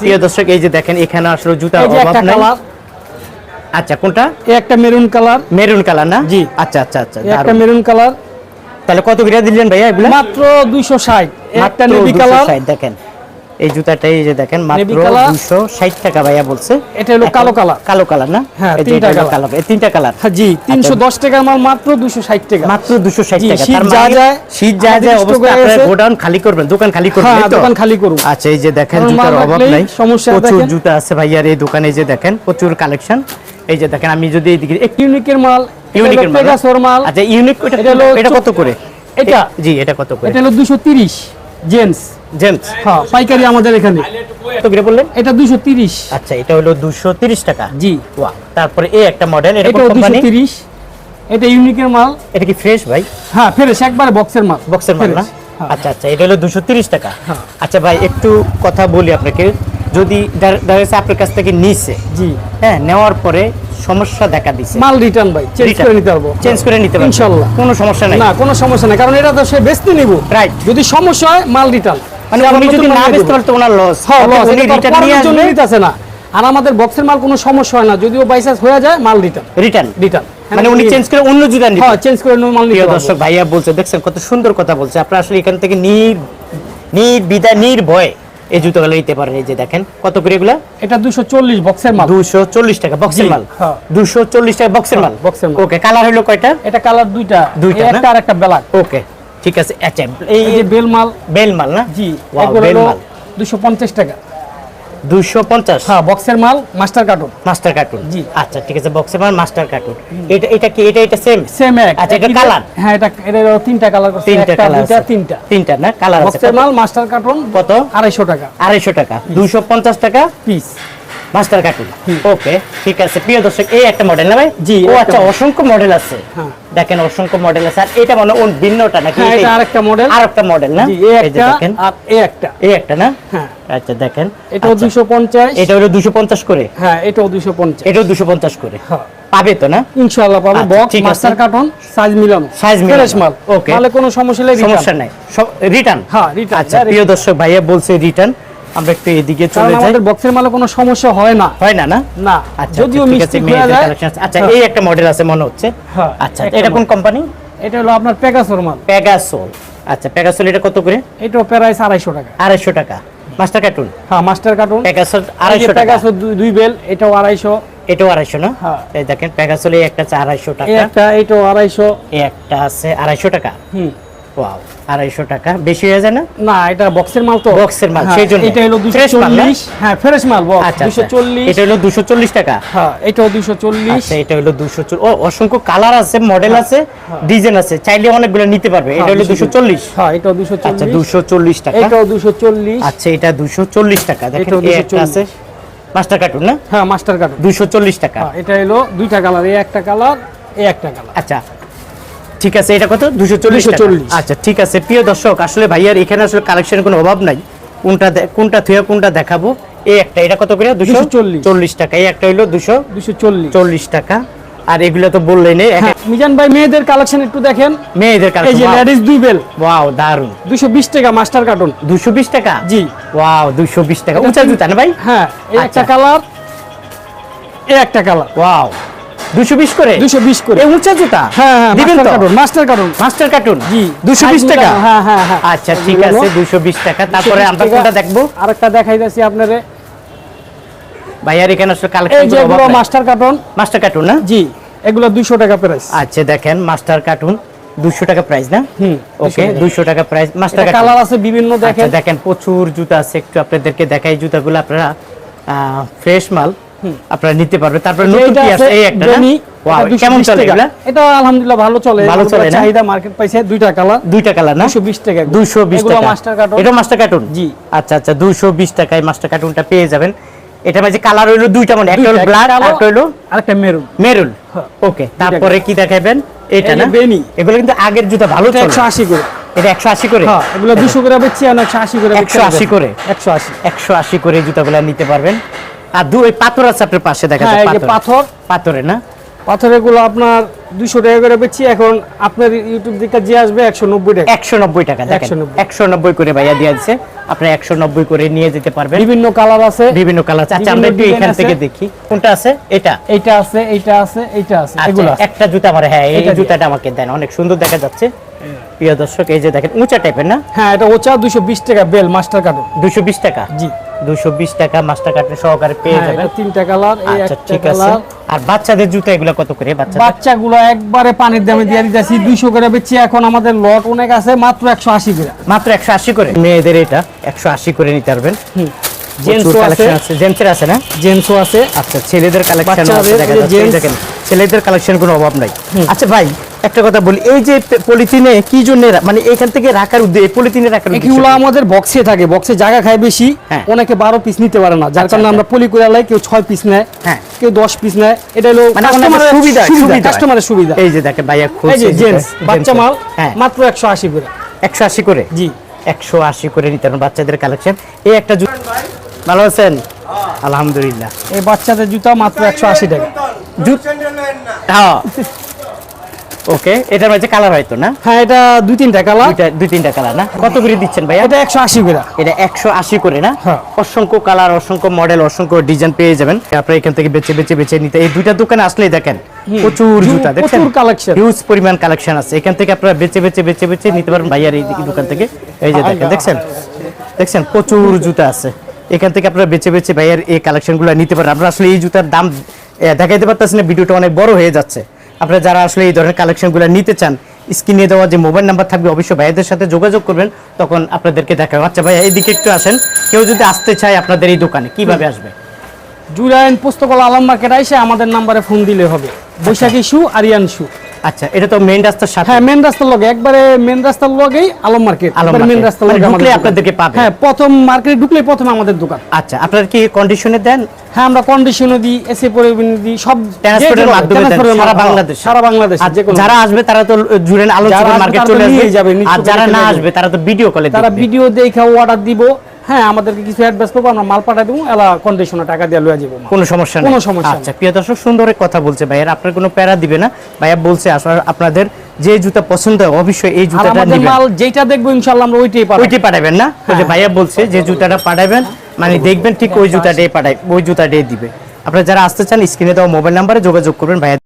প্রিয় দর্শক এই যে দেখেন এখানে আসলে জুতার অভাব নাই। আচ্ছা কোনটা? এই একটা মেরুন কালার। মেরুন কালার না? জি। আচ্ছা আচ্ছা আচ্ছা একটা মেরুন কালার। তাহলে কত করে দিলেন ভাইয়া এগুলা? মাত্র দুইশো ষাট। একটা মাত্র নেভি কালার। দেখেন। এই জুতাটা এই যে দেখেন মাত্র Navy color। 260 টাকা ভাইয়া বলছে। এটা হলো কালো কালার। কালো কালার না? হ্যাঁ, এই তিনটা কালার। কালো এই তিনটা কালার হ্যাঁ, জি তিনশো দশ টাকার মাল মাত্র দুশো ষাট টাকা। মাত্র 260 জি, টাকা। শীত যা মানে যায়, শীত যা যায় অবস্থা আপনারা গোডাউন খালি করবেন দোকান খালি করবেন হ্যাঁ তো? দোকান খালি করুন। আচ্ছা এই যে দেখেন জুতার অভাব নাই সমস্যা প্রচুর জুতা আছে ভাইয়ার এই দোকানে এই যে দেখেন প্রচুর কালেকশন এই যে দেখেন আমি যদি এইদিকে একটু ইউনিকের মাল ইউনিকের মাল আচ্ছা ইউনিক এটা কত করে? এটা? জি এটা কত করে? এটা হলো দুশো তিরিশ জেন্টস। জেমস? হ্যাঁ পাইকারি আমাদের এখানে। কত করে বললেন? এটা দুশো তিরিশ। আচ্ছা এটা হলো 230 টাকা? জি। ওয়া তারপরে এই একটা মডেল এটা কোম্পানি তিরিশ। এটা ইউনিকের মাল। এটা কি ফ্রেশ ভাই? হ্যাঁ ফেরেস একবারে বক্সের মাল। বক্সের মাল না? হ্যাঁ। আচ্ছা আচ্ছা এটা হলো 230 টাকা। হ্যাঁ। আচ্ছা ভাই একটু কথা বলি আপনাকে। যদি দেখা আপনার কাছ থেকে নিছে জি। হ্যাঁ নেওয়ার পরে সমস্যা দেখা দিছে। মাল রিটার্ন ভাই চেঞ্জ করে নিতে পারব। চেঞ্জ করে নিতে পারবেন ইনশাল্লাহ। কোনো সমস্যা নাই। না কোনো সমস্যা নেই কারণ এটা তো সে বেচতে নিব। Right. যদি সমস্যা হয় মাল রিটার্ন মানে উনি যদি না বেচতে পারেন তো ওনার লস হ্যাঁ উনি রিটার্ন নিয়ে আসবে নিতেছে না। আর আমাদের বক্সের মাল কোনো সমস্যা হয় না। যদিও বাইসাস হয়ে যায় মাল রিটার্ন রিটার্ন রিটার্ন মানে উনি চেঞ্জ করে অন্য জুতা হ্যাঁ চেঞ্জ করে মাল নিতে দর্শক ভাইয়া বলছে দেখছেন কত সুন্দর কথা বলছে। আপনারা আসলে এখান থেকে নির নির্বিধায় নির্ভয়ে এই জুতোগুলো নিতে পারেন। এই যে দেখেন কত করে এগুলা? এটা 240 বক্সের মাল। দুশো চল্লিশ টাকা বক্সের মাল। হ্যাঁ। দুশো চল্লিশ টাকা বক্সের মাল। হ্যাঁ, boxer মাল। ওকে কালার হলো কয়টা? এটা কালার দুইটা। দুইটা? একটা আর একটা ব্ল্যাক ওকে ঠিক আছে আচ্ছা এই যে বেল মাল। বেল মাল না? জি Wow, এগুলো বেল 250 টাকা। দুশো পঞ্চাশ? হ্যাঁ বক্সের মাল মাস্টার কার্টুন মাস্টার কার্টুন জি। আচ্ছা ঠিক আছে বক্সের মাল মাস্টার কার্টুন এটা এটা কি এটা এটা সেম সেম এক। আচ্ছা, এটা colour? হ্যাঁ এটা এটা তিনটা কালার করছে। তিনটা কালার দুইটা তিনটা। তিনটা না? কালার আছে। বক্সের মাল মাস্টার কার্টুন কত? 250 টাকা। আড়াইশো টাকা। দুশো পঞ্চাশ টাকা? পিস মাস্টার কার্টুন ওকে ঠিক আছে। প্রিয় দর্শক এই একটা মডেল না ভাই? জি, ও আচ্ছা। অসংখ্য মডেল আছে। হ্যাঁ। দেখেন অসংখ্য মডেল আছে। আর এটা মনে ওর ভিন্নটা নাকি? হ্যাঁ এটা? আরেকটা মডেল আরেকটা মডেল না? জি এই একটা দেখেন। আর এই একটা। এই একটা না? হ্যাঁ। আচ্ছা দেখেন। এটাও আচ্ছা, 250 এটা হলো দুশো পঞ্চাশ করে? হ্যাঁ এটাও 250 এটাও দুশো পঞ্চাশ করে? হ্যাঁ। পাবে তো না? ইনশাআল্লাহ পাবো। আচ্ছা, বক্স মাস্টার কার্টুন সাইজ মিলানো। মিলানো। ফ্রেশ মাল। Okay. মালে কোনো সমস্যা নেই সমস্যা নাই। রিটার্ন হ্যাঁ রিটার্ন আচ্ছা প্রিয় দর্শক ভাইয়া বলছে রিটার্ন আমরা একটু এদিকে চলে যাই। আমাদের বক্সের মালে কোনো সমস্যা হয় না। হয় না না? না আচ্ছা যদিও মিষ্টি হয়ে যায়। আচ্ছা। এই একটা মডেল আছে মনে হচ্ছে। হ্যাঁ, আচ্ছা এটা কোন কোম্পানি এটা হলো আপনার পেগাসোর মাল। প্যাগাসোল আচ্ছা প্যাগাসোল এটা কত করে? এটা প্রাইস আড়াইশো টাকা। আড়াইশো টাকা। মাস্টার কার্টুন হ্যাঁ মাস্টার কার্টুন প্যাগাসোল আড়াইশো টাকা। পেগাসো দুই বেল এটাও আড়াইশো। এটাও আড়াইশো না? হ্যাঁ। এই দেখেন প্যাগাসোল একটা আছে আড়াইশো টাকা। একটা এটাও আড়াইশো। একটা আছে আড়াইশো টাকা। হুম। ওয়াও আড়াইশো টাকা। বেশি হয়ে যায় না? না এটা বক্সের মাল তো। বক্সের মাল, হ্যাঁ, সেই জন্য। এটা হলো দুশো? চল্লিশ। হ্যাঁ ফ্রেশ মাল বক্স আচ্ছা দুশো আচ্ছা। চল্লিশ। এটা হলো দুশো চল্লিশ টাকা? হ্যাঁ এটাও দুশো চল্লিশ। আচ্ছা এটা হলো দুশো ও অসংখ্য কালার আছে মডেল আছে ডিজাইন আছে। চাইলে অনেকগুলো নিতে পারবে। এটা হলো দুশো চল্লিশ। হ্যাঁ এটাও দুশো আচ্ছা দুশো চল্লিশ টাকা। এটাও দুশো চল্লিশ। আচ্ছা এটা দুশো চল্লিশ টাকা। দেখেন একটা আছে। মাস্টার কার্টুন না? হ্যাঁ মাস্টার কার্টুন দুশো চল্লিশ টাকা। হ্যাঁ এটা হলো দুইটা কালার এই একটা কালার এই একটা কালার। আচ্ছা ঠিক আছে এটা কত? দুশো চল্লিশ আচ্ছা ঠিক আছে। প্রিয় দর্শক আসলে ভাইয়ার এখানে আসলে কালেকশনের কোনো অভাব নাই। কোনটা কোনটা থুয়ে কোনটা দেখাবো? এই একটা এটা কত করে? দুশো 240 চল্লিশ। টাকা। এই একটা হইল দুশো দুশো চল্লিশ। টাকা। আর এগুলো তো বললেন হ্যাঁ, মিজান ভাই মেয়েদের কালেকশন একটু দেখেন। মেয়েদের এই যে কালেকশন লেডিস দুই বেল। ওয়াও দারুণ দুশো বিশ টাকা মাস্টার কার্টুন দুশো বিশ টাকা? জি। ওয়াও দুশো বিশ টাকা। উঁচা জুতা না ভাই? হ্যাঁ এই আচ্ছা। একটা কালার এই একটা কালার ওয়াও করে? দুশো বিশ করে। এই উঁচা জুতা? হ্যাঁ হ্যাঁ দিবেন মাস্টার তো? Carton master carton. Master carton? জি টাকা? হ্যাঁ হ্যাঁ হ্যাঁ। আচ্ছা ঠিক আছে হলো দুশো বিশ টাকা। তারপরে আমরা কোনটা দেখব। আরেকটা দেখাই যাচ্ছি আপনারে ভাইয়ার এখানে আসলে কালেকশন যে এগুলো মাস্টার কার্টুন। মাস্টার কার্টুন না জি এগুলো টাকা প্রাইস আচ্ছা দেখেন মাস্টার কার্টুন দুশো টাকা প্রাইস না? হুম, ওকে দুশো টাকা প্রাইস মাস্টার কার্টুন। কালার আছে বিভিন্ন আচ্ছা দেখেন। দেখেন প্রচুর জুতা আছে। একটু আপনাদেরকে দেখাই জুতাগুলো আপনারা ফ্রেশ মাল। আপনারা নিতে পারবেন তারপরে নতুন কি আছে এই একটা না? 220 কেমন চলে এগুলা? এটা আলহামদুলিল্লাহ ভালো চলে। ভালো চলে না? চাহিদা মার্কেট পাইছে দুইটা কালার দুইটা কালার না? 220 টাকা এগুলো। দুশো বিশ এগুলো টাকা। মাস্টার কার্টুন এটা মাস্টার কার্টুন জি। আচ্ছা আচ্ছা দুশো বিশ টাকায় মাস্টার কার্টুনটা পেয়ে যাবেন। এটা মাঝে কালার হইল দুইটা মানে একটা হলো ব্ল্যাক একটা হইল আরেকটা মেরুন মেরুন। ওকে তারপরে কি দেখাবেন? এটা না? বেনি। এগুলো কিন্তু আগের জুতা ভালো চলে। একশো আশি করে। এটা একশো আশি করে? হ্যাঁ এগুলো দুশো করে বেচছি আর একশো আশি করে 180 করে? একশো আশি। একশো আশি করে জুতাগুলো নিতে পারবেন। আর দু ওই পাথর আছে আপনার পাশে দেখা হ্যাঁ যায় পাথর। পাথর। পাথরে না? পাথরেরগুলো আপনার দুশো টাকা করে বেচছি এখন আপনার ইউটিউব দিকে যে আসবে একশো নব্বই টাকা। একশো নব্বই টাকা দেখেন। 190 একশো নব্বই করে ভাইয়া দিয়ে দিচ্ছে আপনি একশো নব্বই করে নিয়ে যেতে পারবেন। বিভিন্ন কালার আছে। বিভিন্ন কালার আচ্ছা আমরা একটু এখান থেকে দেখি। কোনটা আছে? এটা। এটা আছে এটা আছে এইটা আছে আচ্ছা, এগুলো আছে। একটা জুতা আমার হ্যাঁ এই জুতাটা আমাকে দেন। অনেক সুন্দর দেখা যাচ্ছে। প্রিয় দর্শক এই যে দেখেন উঁচা টাইপের না? হ্যাঁ এটা ওচা দুশো বিশ টাকা বেল মাস্টার কার্টুন দুশো বিশ টাকা? জি। দুশো বিশ টাকা মাস্টার কার্ডের সহকারে পেয়ে হ্যাঁ যাবেন। তিনটা কালার আচ্ছা ঠিক আছে। আর বাচ্চাদের জুতা এগুলো কত করে বাচ্চাদের? বাচ্চাগুলো একবারে পানির দামে দিয়ে দিতেছি দুইশো করে বেচছি। এখন আমাদের লট অনেক আছে মাত্র একশো আশি করে। মাত্র একশো আশি করে? মেয়েদের এটা একশো আশি করে নিতে পারবেন। আছে। আছে। জেন্টসের আছে না? জেন্টসও আছে। আচ্ছা ছেলেদের কালেকশন ছেলেদের কালেকশন কোনো অভাব নাই। আচ্ছা ভাই একটা কথা বলি এই যে পলিথিনে কি জন্য মানে এখান থেকে রাখার উদ্দেশ্য পলিথিনে রাখার এগুলো আমাদের বক্সে থাকে বক্সে জায়গা খায় বেশি হ্যাঁ। অনেকে বারো পিস নিতে পারে না যার কারণে আচ্ছা। আমরা পলি করে লাই কেউ ছয় পিস নেয় হ্যাঁ। কেউ দশ পিস নেয় এটা হলো মানে সুবিধা কাস্টমারের সুবিধা। এই যে দেখেন ভাইয়া জেন্টস বাচ্চা মাল হ্যাঁ। মাত্র একশো আশি করে। একশো আশি করে? জি। একশো আশি করে নিতে পারেন বাচ্চাদের কালেকশন এই একটা জু- ভালো আছেন? আলহামদুলিল্লাহ। এই বাচ্চাদের জুতা মাত্র একশো আশি টাকা। হ্যাঁ। ওকে এটার মধ্যে কালার হয়তো না? হ্যাঁ এটা দুই তিনটা কালার দুই তিনটা কালার না? কত করে দিচ্ছেন ভাইয়া? এটা একশো আশি করে। এটা একশো আশি করে না? হ্যাঁ। অসংখ্য কালার অসংখ্য মডেল অসংখ্য ডিজাইন পেয়ে যাবেন। আপনারা এখান থেকে বেছে বেছে বেছে নিতে এই দুইটা দোকানে আসলেই দেখেন প্রচুর জুতা দেখছেন প্রচুর হিউজ পরিমাণ কালেকশন আছে। এখান থেকে আপনারা বেছে বেছে বেছে বেছে নিতে পারেন ভাইয়ার এই দিকে দোকান থেকে। এই যে দেখেন দেখছেন? দেখছেন? প্রচুর জুতা আছে। এখান থেকে আপনারা বেছে বেছে ভাইয়ার এই কালেকশনগুলো নিতে পারেন আপনারা আসলে এই জুতার দাম দেখাইতে পারতেছেন না ভিডিওটা অনেক বড় হয়ে যাচ্ছে। আপনারা যারা আসলে এই ধরনের কালেকশনগুলো নিতে চান স্ক্রিনে দেওয়া যে মোবাইল নাম্বার থাকবে, অবশ্যই ভাইয়াদের সাথে যোগাযোগ করবেন, তখন আপনাদেরকে দেখাবো। আচ্ছা ভাইয়া এইদিকে একটু আসেন। কেউ যদি আসতে চায় আপনাদের এই দোকানে, কীভাবে আসবে? জুলাইন পুস্তকলা আলম মার্কেট এসে আমাদের নাম্বারে ফোন দিলে হবে। বৈশাখী শু, আরিয়ান শু। আচ্ছা এটা তো মেইন রাস্তার সাথে। হ্যাঁ মেন রাস্তার লগে একবারে মেন রাস্তার লগেই আলম মার্কেট আলম মেন রাস্তার মানে লগে ঢুকলে আপনাদেরকে পাবে। হ্যাঁ প্রথম মার্কেটে ঢুকলে প্রথমে আমাদের দোকান। আচ্ছা আপনারা কি কন্ডিশনে দেন? হ্যাঁ আমরা কন্ডিশনও দিই এসে পরিবহন দিই সব ট্রান্সপোর্টের মাধ্যমে সারা বাংলাদেশ। সারা বাংলাদেশ যারা আসবে তারা তো জুড়েন আলো যারা আসবে মার্কেট চলে আসবে। যাবে, আর যারা না আসবে তারা তো ভিডিও কলে তারা ভিডিও দেখে অর্ডার দিব হ্যাঁ আমাদেরকে কিছু অ্যাডভান্স করব আমরা মাল পাঠাই দেবো এলা কন্ডিশনে টাকা দিয়ে লয়ে যাব কোনো সমস্যা নেই। কোনো সমস্যা আচ্ছা প্রিয় দর্শক সুন্দর কথা বলছে ভাইয়ার। আপনার কোনো প্যারা দিবে না। ভাইয়া বলছে আসলে আপনাদের যে জুতা পছন্দ হয় অবশ্যই এই জুতাটা আমাদের নেবেন মাল যেটা দেখব ইনশাল্লাহ আমরা ওইটাই পাবো ওইটি পাঠাবেন না? ওই যে ভাইয়া বলছে যে জুতাটা পাঠাবেন মানে দেখবেন ঠিক ওই জুতাটাই পাঠাই ওই জুতাটাই দিবে। আপনারা যারা আসতে চান স্ক্রিনে দেওয়া মোবাইল নাম্বারে যোগাযোগ করবেন। ভাইয়া